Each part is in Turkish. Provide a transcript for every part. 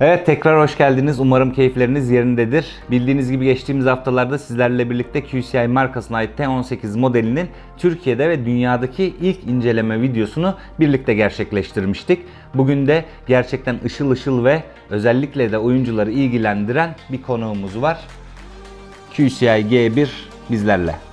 Evet tekrar hoş geldiniz. Umarım keyifleriniz yerindedir. Bildiğiniz gibi geçtiğimiz haftalarda sizlerle birlikte QCI markasına ait T18 modelinin Türkiye'de ve dünyadaki ilk inceleme videosunu birlikte gerçekleştirmiştik. Bugün de gerçekten ışıl ışıl ve özellikle de oyuncuları ilgilendiren bir konuğumuz var. QCI G1 bizlerle.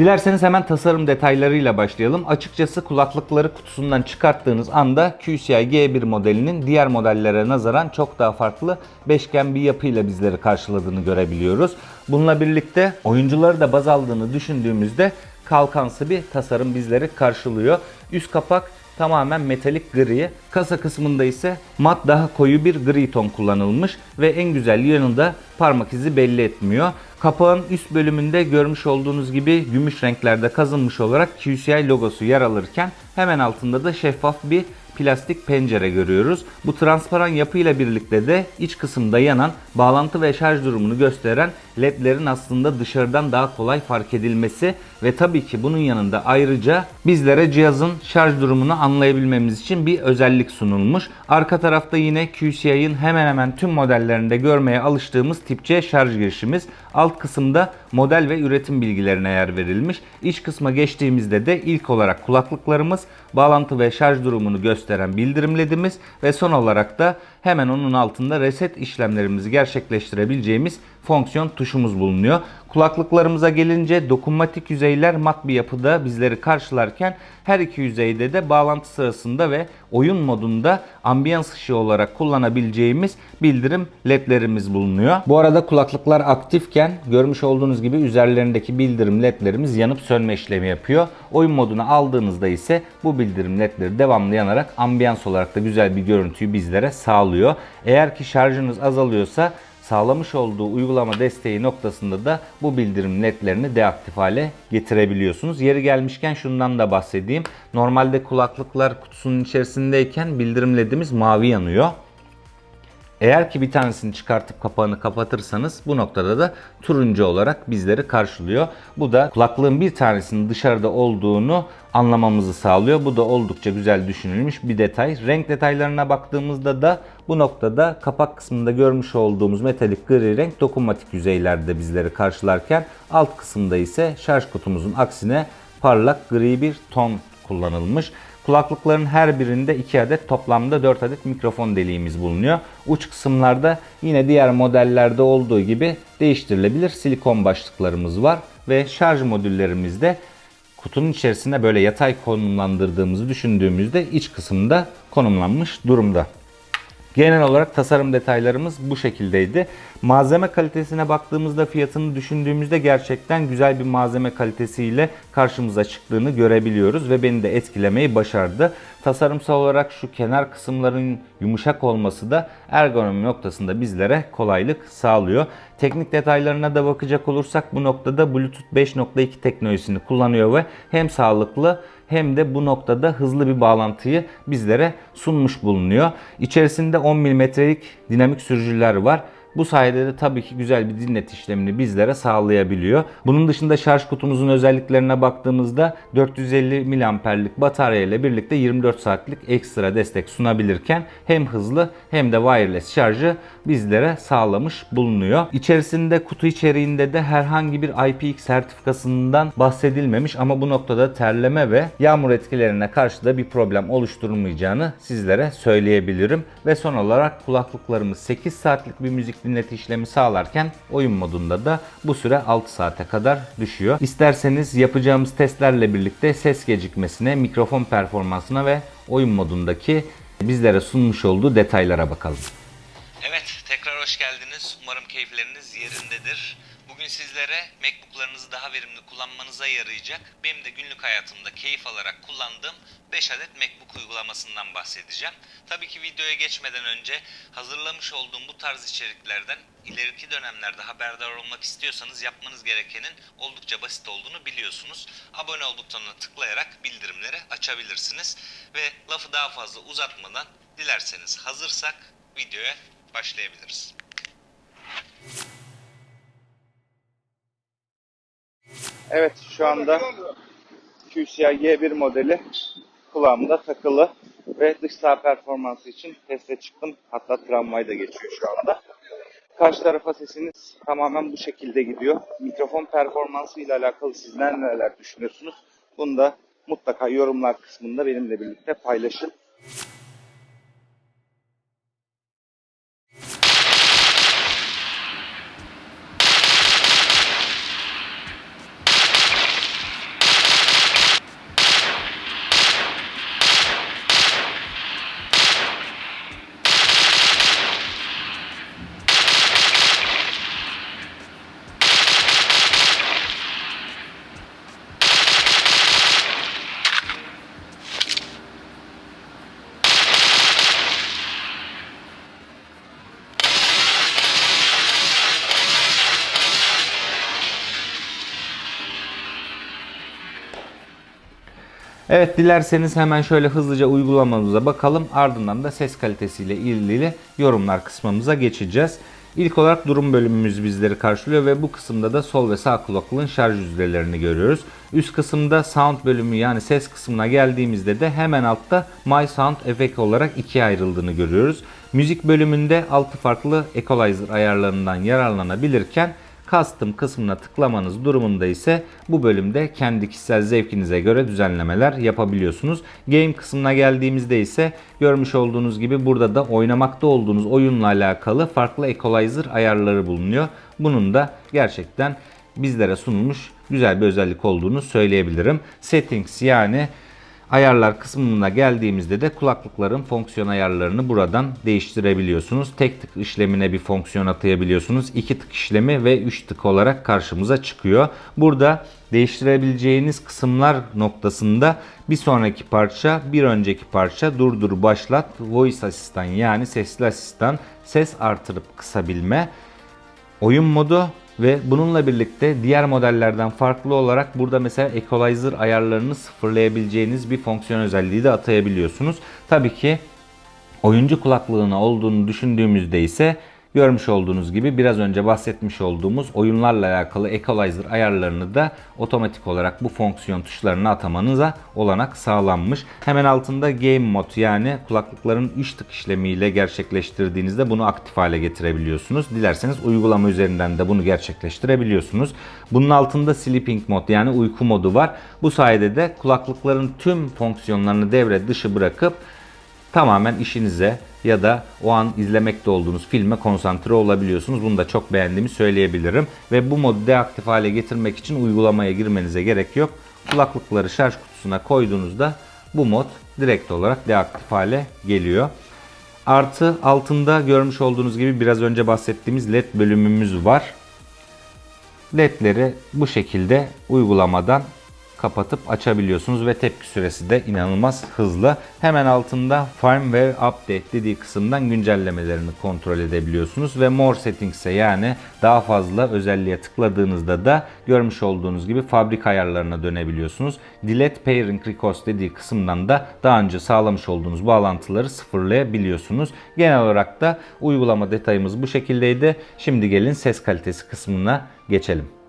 Dilerseniz hemen tasarım detaylarıyla başlayalım. Açıkçası kulaklıkları kutusundan çıkarttığınız anda QCI G1 modelinin diğer modellere nazaran çok daha farklı beşgen bir yapıyla bizleri karşıladığını görebiliyoruz. Bununla birlikte oyuncuları da baz aldığını düşündüğümüzde kalkansı bir tasarım bizleri karşılıyor. Üst kapak tamamen metalik gri. Kasa kısmında ise mat daha koyu bir gri ton kullanılmış ve en güzel yanında parmak izi belli etmiyor. Kapağın üst bölümünde görmüş olduğunuz gibi gümüş renklerde kazınmış olarak QCI logosu yer alırken hemen altında da şeffaf bir plastik pencere görüyoruz. Bu transparan yapıyla birlikte de iç kısımda yanan bağlantı ve şarj durumunu gösteren ledlerin aslında dışarıdan daha kolay fark edilmesi ve tabii ki bunun yanında ayrıca bizlere cihazın şarj durumunu anlayabilmemiz için bir özellik sunulmuş. Arka tarafta yine QCI'nin hemen hemen tüm modellerinde görmeye alıştığımız tip C şarj girişimiz. Alt kısımda model ve üretim bilgilerine yer verilmiş. İç kısma geçtiğimizde de ilk olarak kulaklıklarımız, bağlantı ve şarj durumunu gösteren bildirim ledimiz ve son olarak da hemen onun altında reset işlemlerimizi gerçekleştirebileceğimiz fonksiyon tuşumuz bulunuyor. Kulaklıklarımıza gelince dokunmatik yüzeyler mat bir yapıda bizleri karşılarken her iki yüzeyde de bağlantı sırasında ve oyun modunda ambiyans ışığı olarak kullanabileceğimiz bildirim ledlerimiz bulunuyor. Bu arada kulaklıklar aktifken görmüş olduğunuz gibi üzerlerindeki bildirim ledlerimiz yanıp sönme işlemi yapıyor. Oyun moduna aldığınızda ise bu bildirim ledleri devamlı yanarak ambiyans olarak da güzel bir görüntüyü bizlere sağlıyor. Eğer ki şarjınız azalıyorsa sağlamış olduğu uygulama desteği noktasında da bu bildirim ledlerini deaktif hale getirebiliyorsunuz. Yeri gelmişken şundan da bahsedeyim. Normalde kulaklıklar kutusunun içerisindeyken bildirim ledimiz mavi yanıyor. Eğer ki bir tanesini çıkartıp kapağını kapatırsanız bu noktada da turuncu olarak bizleri karşılıyor. Bu da kulaklığın bir tanesinin dışarıda olduğunu anlamamızı sağlıyor. Bu da oldukça güzel düşünülmüş bir detay. Renk detaylarına baktığımızda da bu noktada kapak kısmında görmüş olduğumuz metalik gri renk dokunmatik yüzeylerde bizleri karşılarken alt kısımda ise şarj kutumuzun aksine parlak gri bir ton kullanılmış. Kulaklıkların her birinde 2 adet toplamda 4 adet mikrofon deliğimiz bulunuyor. Uç kısımlarda yine diğer modellerde olduğu gibi değiştirilebilir silikon başlıklarımız var ve şarj modüllerimizde kutunun içerisine böyle yatay konumlandırdığımızı düşündüğümüzde iç kısımda konumlanmış durumda. Genel olarak tasarım detaylarımız bu şekildeydi. Malzeme kalitesine baktığımızda fiyatını düşündüğümüzde gerçekten güzel bir malzeme kalitesiyle karşımıza çıktığını görebiliyoruz ve beni de etkilemeyi başardı. Tasarımsal olarak şu kenar kısımların yumuşak olması da ergonomi noktasında bizlere kolaylık sağlıyor. Teknik detaylarına da bakacak olursak bu noktada Bluetooth 5.2 teknolojisini kullanıyor ve hem sağlıklı hem de bu noktada hızlı bir bağlantıyı bizlere sunmuş bulunuyor. İçerisinde 10 mm'lik dinamik sürücüler var. Bu sayede de tabii ki güzel bir dinlet işlemini bizlere sağlayabiliyor. Bunun dışında şarj kutumuzun özelliklerine baktığımızda 450 miliamperlik batarya ile birlikte 24 saatlik ekstra destek sunabilirken hem hızlı hem de wireless şarjı bizlere sağlamış bulunuyor. İçerisinde kutu içeriğinde de herhangi bir IPX sertifikasından bahsedilmemiş ama bu noktada terleme ve yağmur etkilerine karşı da bir problem oluşturmayacağını sizlere söyleyebilirim. Ve son olarak kulaklıklarımız 8 saatlik bir müzik dinleti işlemi sağlarken oyun modunda da bu süre 6 saate kadar düşüyor. İsterseniz yapacağımız testlerle birlikte ses gecikmesine, mikrofon performansına ve oyun modundaki bizlere sunmuş olduğu detaylara bakalım. Evet, tekrar hoş geldiniz. Umarım keyifleriniz yerindedir. Sizlere MacBook'larınızı daha verimli kullanmanıza yarayacak, benim de günlük hayatımda keyif alarak kullandığım 5 adet MacBook uygulamasından bahsedeceğim. Tabii ki videoya geçmeden önce hazırlamış olduğum bu tarz içeriklerden ileriki dönemlerde haberdar olmak istiyorsanız yapmanız gerekenin oldukça basit olduğunu biliyorsunuz. Abone ol butonuna tıklayarak bildirimleri açabilirsiniz. Ve lafı daha fazla uzatmadan dilerseniz hazırsak videoya başlayabiliriz. Evet şu anda QCI G1 modeli kulağımda takılı ve dış sağ performansı için teste çıktım. Hatta tramvay da geçiyor şu anda. Karşı tarafa sesiniz tamamen bu şekilde gidiyor. Mikrofon performansı ile alakalı sizler neler düşünüyorsunuz? Bunu da mutlaka yorumlar kısmında benimle birlikte paylaşın. Evet dilerseniz hemen şöyle hızlıca uygulamamıza bakalım. Ardından da ses kalitesiyle ilgili yorumlar kısmımıza geçeceğiz. İlk olarak durum bölümümüz bizleri karşılıyor ve bu kısımda da sol ve sağ kulaklığın şarj yüzdelerini görüyoruz. Üst kısımda sound bölümü yani ses kısmına geldiğimizde de hemen altta My Sound Effect olarak ikiye ayrıldığını görüyoruz. Müzik bölümünde 6 farklı equalizer ayarlarından yararlanabilirken Custom kısmına tıklamanız durumunda ise bu bölümde kendi kişisel zevkinize göre düzenlemeler yapabiliyorsunuz. Game kısmına geldiğimizde ise görmüş olduğunuz gibi burada da oynamakta olduğunuz oyunla alakalı farklı equalizer ayarları bulunuyor. Bunun da gerçekten bizlere sunulmuş güzel bir özellik olduğunu söyleyebilirim. Settings yani Ayarlar kısmına geldiğimizde de kulaklıkların fonksiyon ayarlarını buradan değiştirebiliyorsunuz. Tek tık işlemine bir fonksiyon atayabiliyorsunuz. İki tık işlemi ve üç tık olarak karşımıza çıkıyor. Burada değiştirebileceğiniz kısımlar noktasında bir sonraki parça, bir önceki parça durdur başlat, voice asistan yani sesli asistan, ses artırıp kısabilme, oyun modu ve bununla birlikte diğer modellerden farklı olarak burada mesela equalizer ayarlarını sıfırlayabileceğiniz bir fonksiyon özelliği de atayabiliyorsunuz. Tabii ki oyuncu kulaklığına olduğunu düşündüğümüzde ise Görmüş olduğunuz gibi biraz önce bahsetmiş olduğumuz oyunlarla alakalı equalizer ayarlarını da otomatik olarak bu fonksiyon tuşlarına atamanıza olanak sağlanmış. Hemen altında Game Mode yani kulaklıkların 3 tık işlemiyle gerçekleştirdiğinizde bunu aktif hale getirebiliyorsunuz. Dilerseniz uygulama üzerinden de bunu gerçekleştirebiliyorsunuz. Bunun altında Sleeping Mode yani uyku modu var. Bu sayede de kulaklıkların tüm fonksiyonlarını devre dışı bırakıp tamamen işinize ya da o an izlemekte olduğunuz filme konsantre olabiliyorsunuz. Bunu da çok beğendiğimi söyleyebilirim. Ve bu modu deaktif hale getirmek için uygulamaya girmenize gerek yok. Kulaklıkları şarj kutusuna koyduğunuzda bu mod direkt olarak deaktif hale geliyor. Artı altında görmüş olduğunuz gibi biraz önce bahsettiğimiz LED bölümümüz var. LED'leri bu şekilde uygulamadan kapatıp açabiliyorsunuz ve tepki süresi de inanılmaz hızlı. Hemen altında firmware update dediği kısımdan güncellemelerini kontrol edebiliyorsunuz ve more settings'e yani daha fazla özelliğe tıkladığınızda da görmüş olduğunuz gibi fabrika ayarlarına dönebiliyorsunuz. Delete pairing request dediği kısımdan da daha önce sağlamış olduğunuz bağlantıları sıfırlayabiliyorsunuz. Genel olarak da uygulama detayımız bu şekildeydi. Şimdi gelin ses kalitesi kısmına geçelim.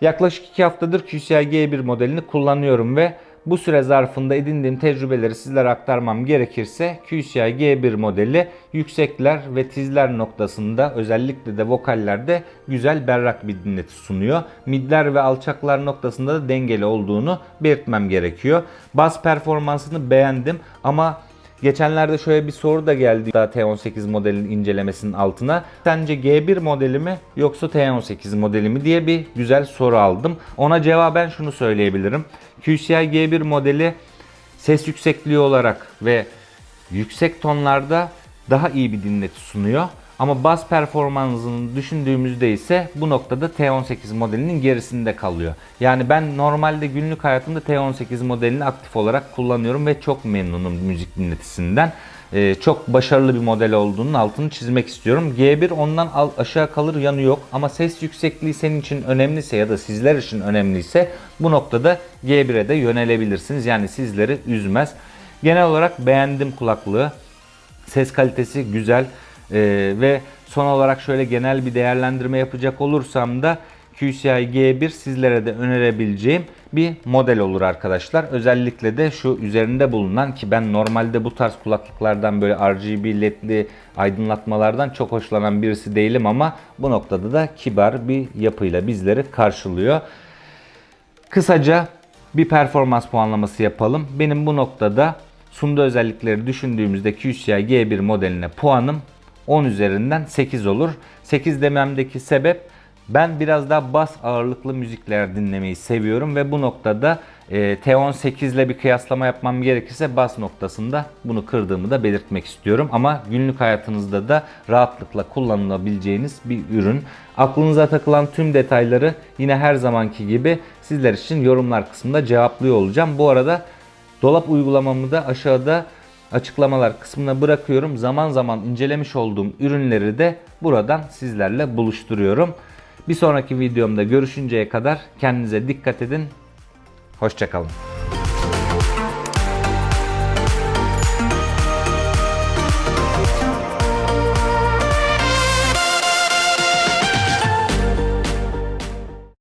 Yaklaşık 2 haftadır QCI G1 modelini kullanıyorum ve bu süre zarfında edindiğim tecrübeleri sizlere aktarmam gerekirse QCI G1 modeli yüksekler ve tizler noktasında özellikle de vokallerde güzel berrak bir dinleti sunuyor. Midler ve alçaklar noktasında da dengeli olduğunu belirtmem gerekiyor. Bas performansını beğendim ama Geçenlerde şöyle bir soru da geldi T18 modelin incelemesinin altına. Sence G1 modeli mi yoksa T18 modeli mi diye bir güzel soru aldım. Ona cevaben şunu söyleyebilirim. QCI G1 modeli ses yüksekliği olarak ve yüksek tonlarda daha iyi bir dinleti sunuyor. Ama bas performansını düşündüğümüzde ise bu noktada T18 modelinin gerisinde kalıyor. Yani ben normalde günlük hayatımda T18 modelini aktif olarak kullanıyorum ve çok memnunum müzik dinletisinden. Ee, çok başarılı bir model olduğunun altını çizmek istiyorum. G1 ondan al- aşağı kalır yanı yok ama ses yüksekliği senin için önemliyse ya da sizler için önemliyse bu noktada G1'e de yönelebilirsiniz. Yani sizleri üzmez. Genel olarak beğendim kulaklığı. Ses kalitesi güzel Ee, ve son olarak şöyle genel bir değerlendirme yapacak olursam da QCI G1 sizlere de önerebileceğim bir model olur arkadaşlar. Özellikle de şu üzerinde bulunan ki ben normalde bu tarz kulaklıklardan böyle RGB ledli aydınlatmalardan çok hoşlanan birisi değilim ama bu noktada da kibar bir yapıyla bizleri karşılıyor. Kısaca bir performans puanlaması yapalım. Benim bu noktada sunduğu özellikleri düşündüğümüzde QCI G1 modeline puanım 10 üzerinden 8 olur. 8 dememdeki sebep ben biraz daha bas ağırlıklı müzikler dinlemeyi seviyorum ve bu noktada e, T18 ile bir kıyaslama yapmam gerekirse bas noktasında bunu kırdığımı da belirtmek istiyorum. Ama günlük hayatınızda da rahatlıkla kullanılabileceğiniz bir ürün. Aklınıza takılan tüm detayları yine her zamanki gibi sizler için yorumlar kısmında cevaplıyor olacağım. Bu arada dolap uygulamamı da aşağıda açıklamalar kısmına bırakıyorum. Zaman zaman incelemiş olduğum ürünleri de buradan sizlerle buluşturuyorum. Bir sonraki videomda görüşünceye kadar kendinize dikkat edin. Hoşçakalın.